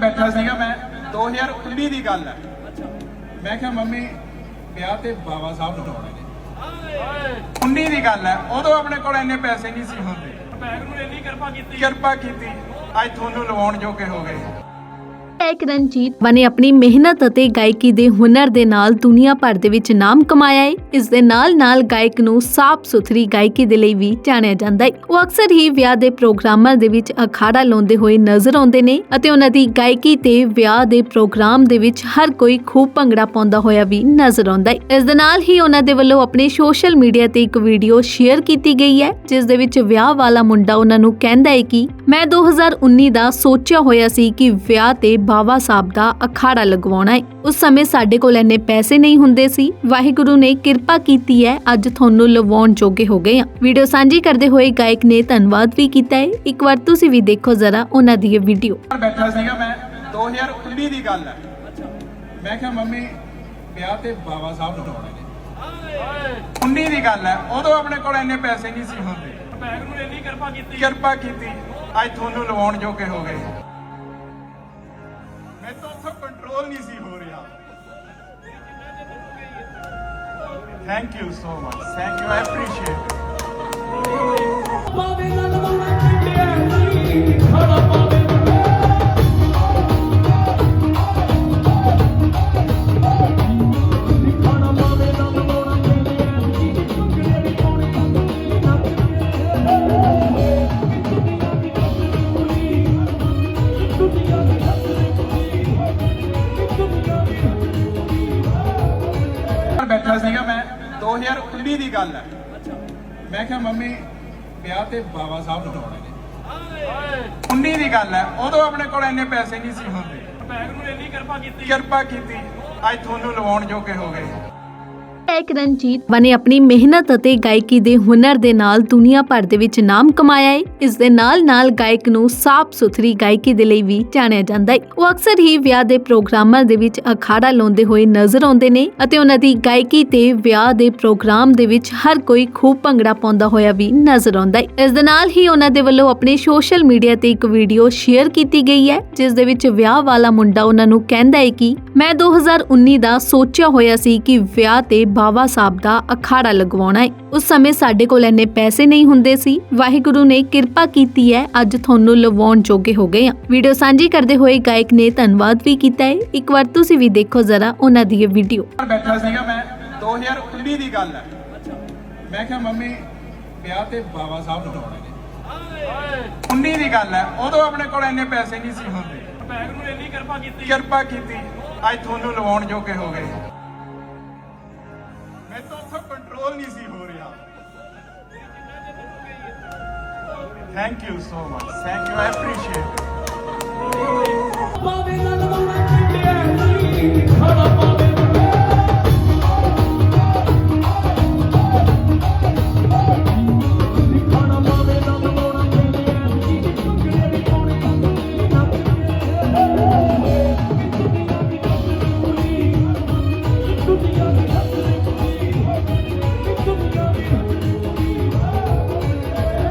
ਬੈਠਾ ਸੀਗਾ ਮੈਂ 2019 ਦੀ ਗੱਲ ਹੈ ਮੈਂ ਕਿਹਾ ਮੰਮੀ ਵਿਆਹ ਤੇ ਬਾਬਾ ਸਾਹਿਬ ਬਣਾਉਣੇ ਨੇ 19 ਦੀ ਗੱਲ ਹੈ ਉਦੋਂ ਆਪਣੇ ਕੋਲ ਇੰਨੇ ਪੈਸੇ ਨਹੀਂ ਸੀ ਹੁੰਦੇ। ਵਾਹਿਗੁਰੂ ਨੇ ਇੰਨੀ ਕਿਰਪਾ ਕੀਤੀ। ਕਿਰਪਾ ਕੀਤੀ। ਅੱਜ ਤੁਹਾਨੂੰ ਲਵਾਉਣ ਜੋਗੇ ਹੋ ਗਏ। ਗਾਇਕ ਰਣਜੀਤ ਨੇ ਆਪਣੀ ਮਿਹਨਤ ਅਤੇ ਗਾਇਕੀ ਦੇ ਹੁਨਰ ਦੇ ਨਾਲ ਦੁਨੀਆ ਭਰ ਦੇ ਵਿੱਚ ਨਾਮ ਕਮਾਇਆ ਹੈ ਇਸ ਦੇ ਨਾਲ-ਨਾਲ ਗਾਇਕ ਨੂੰ ਸਾਫ਼ ਸੁਥਰੀ ਗਾਇਕੀ ਦੇ ਲਈ ਵੀ ਜਾਣਿਆ ਜਾਂਦਾ ਹੈ ਉਹ ਅਕਸਰ ਹੀ ਵਿਆਹ ਦੇ ਪ੍ਰੋਗਰਾਮਾਂ ਦੇ ਵਿੱਚ ਅਖਾੜਾ ਲਾਉਂਦੇ ਹੋਏ ਨਜ਼ਰ ਆਉਂਦੇ ਨੇ ਅਤੇ ਉਹਨਾਂ ਦੀ ਗਾਇਕੀ ਤੇ ਵਿਆਹ ਦੇ ਪ੍ਰੋਗਰਾਮ ਦੇ ਵਿੱਚ ਹਰ ਕੋਈ ਖੂਬ ਭੰਗੜਾ ਪਾਉਂਦਾ ਹੋਇਆ ਵੀ ਨਜ਼ਰ ਆਉਂਦਾ ਹੈ ਇਸ ਦੇ ਨਾਲ ਹੀ ਉਹਨਾਂ ਦੇ ਵੱਲੋਂ ਆਪਣੇ ਸੋਸ਼ਲ ਮੀਡੀਆ ਤੇ ਇੱਕ ਵੀਡੀਓ ਸ਼ੇਅਰ ਕੀਤੀ ਗਈ ਹੈ, ਜਿਸ ਦੇ ਵਿੱਚ ਵਿਆਹ ਵਾਲਾ ਮੁੰਡਾ ਉਹਨਾਂ ਨੂੰ ਕਹਿੰਦਾ ਹੈ ਕਿ, ਮੈਂ 2019 ਦਾ ਸੋਚਿਆ ਹੋਇਆ ਸੀ ਕਿ ਵਿਆਹ ਤੇ ਬਾਬਾ ਸਾਹਿਬ ਦਾ ਅਖਾੜਾ ਲਗਵਾਉਣਾ ਹੈ। ਉਸ ਸਮੇਂ ਸਾਡੇ ਕੋਲ ਇੰਨੇ ਪੈਸੇ ਨਹੀਂ ਹੁੰਦੇ ਸੀ। ਵਾਹਿਗੁਰੂ ਨੇ ਕਿਰਪਾ ਕੀਤੀ ਹੈ ਅੱਜ ਤੁਹਾਨੂੰ ਲਵਾਉਣ ਜੋਗੇ ਹੋ ਗਏ ਹਾਂ। ਵੀਡੀਓ ਸਾਂਝੀ ਕਰਦੇ ਹੋਏ ਗਾਇਕ ਨੇ ਧੰਨਵਾਦ ਵੀ ਕੀਤਾ ਹੈ। ਇੱਕ ਵਾਰ ਤੁਸੀਂ ਵੀ ਦੇਖੋ ਜ਼ਰਾ ਉਹਨਾਂ ਦੀ ਇਹ ਵੀਡੀਓ। ਬੈਠਾ ਸੀਗਾ ਮੈਂ। 2019 ਦੀ ਗੱਲ ਹੈ। ਮੈਂ ਕਿਹਾ ਮੰਮੀ ਵਿਆਹ ਤੇ ਬਾਬਾ ਸਾਹਿਬ ਬਣਾਉਣੇ ਨੇ। 19 ਦੀ ਗੱਲ ਹੈ। ਉਦੋਂ ਆਪਣੇ ਕੋਲ ਇੰਨੇ ਪੈਸੇ ਨਹੀਂ ਸੀ ਹੁੰਦੇ। ਵਾਹਿਗੁਰੂ ਨੇ ਇੰਨੀ ਕਿਰਪਾ ਕੀਤੀ। ਕਿਰਪਾ ਕੀਤੀ। ਅੱਜ ਤੁਹਾਨੂੰ ਲਵਾਉਣ ਜੋਗੇ ਹੋ ਗਏ। ਮੈਂ ਤਾਂ ਉੱਥੋਂ ਕੰਟਰੋਲ ਨਹੀਂ ਸੀ ਹੋ ਰਿਹਾ। Thank you so much thank you I appreciate ਬੈਠਾ ਸੀਗਾ ਮੈਂ 2019 ਦੀ ਗੱਲ ਹੈ। ਮੈਂ ਕਿਹਾ ਮੰਮੀ ਵਿਆਹ ਤੇ ਬਾਬਾ ਸਾਹਿਬ ਬਣਾਉਣੇ ਨੇ। 19 ਦੀ ਗੱਲ ਹੈ। ਉਦੋਂ ਆਪਣੇ ਕੋਲ ਇੰਨੇ ਪੈਸੇ ਨਹੀਂ ਸੀ ਹੁੰਦੇ। ਵਾਹਿਗੁਰੂ ਨੇ ਇੰਨੀ ਕਿਰਪਾ ਕੀਤੀ। ਕਿਰਪਾ ਕੀਤੀ। ਅੱਜ ਤੁਹਾਨੂੰ ਲਵਾਉਣ ਜੋਗੇ ਹੋ ਗਏ। ਗਾਇਕ ਰਣਜੀਤ ਨੇ ਆਪਣੀ ਮਿਹਨਤ ਅਤੇ ਗਾਇਕੀ ਦੇ ਹੁਨਰ ਦੇ ਨਾਲ ਦੁਨੀਆ ਭਰ ਦੇ ਵਿੱਚ ਨਾਮ ਕਮਾਇਆ ਹੈ ਇਸ ਦੇ ਨਾਲ-ਨਾਲ ਗਾਇਕ ਨੂੰ ਸਾਫ਼ ਸੁਥਰੀ ਗਾਇਕੀ ਦੇ ਲਈ ਵੀ ਜਾਣਿਆ ਜਾਂਦਾ ਹੈ ਉਹ ਅਕਸਰ ਹੀ ਵਿਆਹ ਦੇ ਪ੍ਰੋਗਰਾਮਾਂ ਦੇ ਵਿੱਚ ਅਖਾੜਾ ਲਾਉਂਦੇ ਹੋਏ ਨਜ਼ਰ ਆਉਂਦੇ ਨੇ ਅਤੇ ਉਹਨਾਂ ਦੀ ਗਾਇਕੀ ਤੇ ਵਿਆਹ ਦੇ ਪ੍ਰੋਗਰਾਮ ਦੇ ਵਿੱਚ ਹਰ ਕੋਈ ਖੂਬ ਭੰਗੜਾ ਪਾਉਂਦਾ ਹੋਇਆ ਵੀ ਨਜ਼ਰ ਆਉਂਦਾ ਹੈ ਇਸ ਦੇ ਨਾਲ ਹੀ ਉਹਨਾਂ ਦੇ ਵੱਲੋਂ ਆਪਣੇ ਸੋਸ਼ਲ ਮੀਡੀਆ ਤੇ ਇੱਕ ਵੀਡੀਓ ਸ਼ੇਅਰ ਕੀਤੀ ਗਈ ਹੈ ਜਿਸ ਦੇ ਵਿੱਚ ਵਿਆਹ ਵਾਲਾ ਮੁੰਡਾ ਉਹਨਾਂ ਨੂੰ ਕਹਿੰਦਾ ਹੈ ਕਿ, ਮੈਂ 2019 ਦਾ ਸੋਚਿਆ ਹੋਇਆ ਸੀ ਕਿ ਵਿਆਹ ਤੇ ਬਾਬਾ ਸਾਹਿਬ ਦਾ ਅਖਾੜਾ ਲਗਵਾਉਣਾ ਹੈ। ਉਸ ਸਮੇਂ ਸਾਡੇ ਕੋਲ ਇੰਨੇ ਪੈਸੇ ਨਹੀਂ ਹੁੰਦੇ ਸੀ। ਵਾਹਿਗੁਰੂ ਨੇ ਕਿਰਪਾ ਕੀਤੀ ਹੈ ਅੱਜ ਤੁਹਾਨੂੰ ਲਵਾਉਣ ਜੋਗੇ ਹੋ ਗਏ ਹਾਂ। ਵੀਡੀਓ ਸਾਂਝੀ ਕਰਦੇ ਹੋਏ ਗਾਇਕ ਨੇ ਧੰਨਵਾਦ ਵੀ ਕੀਤਾ ਹੈ। ਇੱਕ ਵਾਰ ਤੁਸੀਂ ਵੀ ਦੇਖੋ ਜ਼ਰਾ ਉਹਨਾਂ ਦੀ ਇਹ ਵੀਡੀਓ। ਬੈਠਾ ਸੀਗਾ ਮੈਂ। 2019 ਦੀ ਗੱਲ ਹੈ। ਮੈਂ ਕਿਹਾ ਮੰਮੀ ਵਿਆਹ ਤੇ ਬਾਬਾ ਸਾਹਿਬ ਬਣਾਉਣੇ ਨੇ। 19 ਦੀ ਗੱਲ ਹੈ। ਉਦੋਂ ਆਪਣੇ ਕੋਲ ਇੰਨੇ ਪੈਸੇ ਨਹੀਂ ਸੀ ਹੁੰਦੇ। ਵਾਹਿਗੁਰੂ ਨੇ ਇੰਨੀ ਕਿਰਪਾ ਕੀਤੀ। ਕਿਰਪਾ ਕੀਤੀ। ਅੱਜ ਤੁਹਾਨੂੰ ਲਵਾਉਣ ਜੋਗੇ ਹੋ ਗਏ। ਮੈਂ ਤਾਂ ਕੰਟਰੋਲ ਨਹੀਂ ਸੀ ਹੋ ਰਿਹਾ। Thank you so much thank you I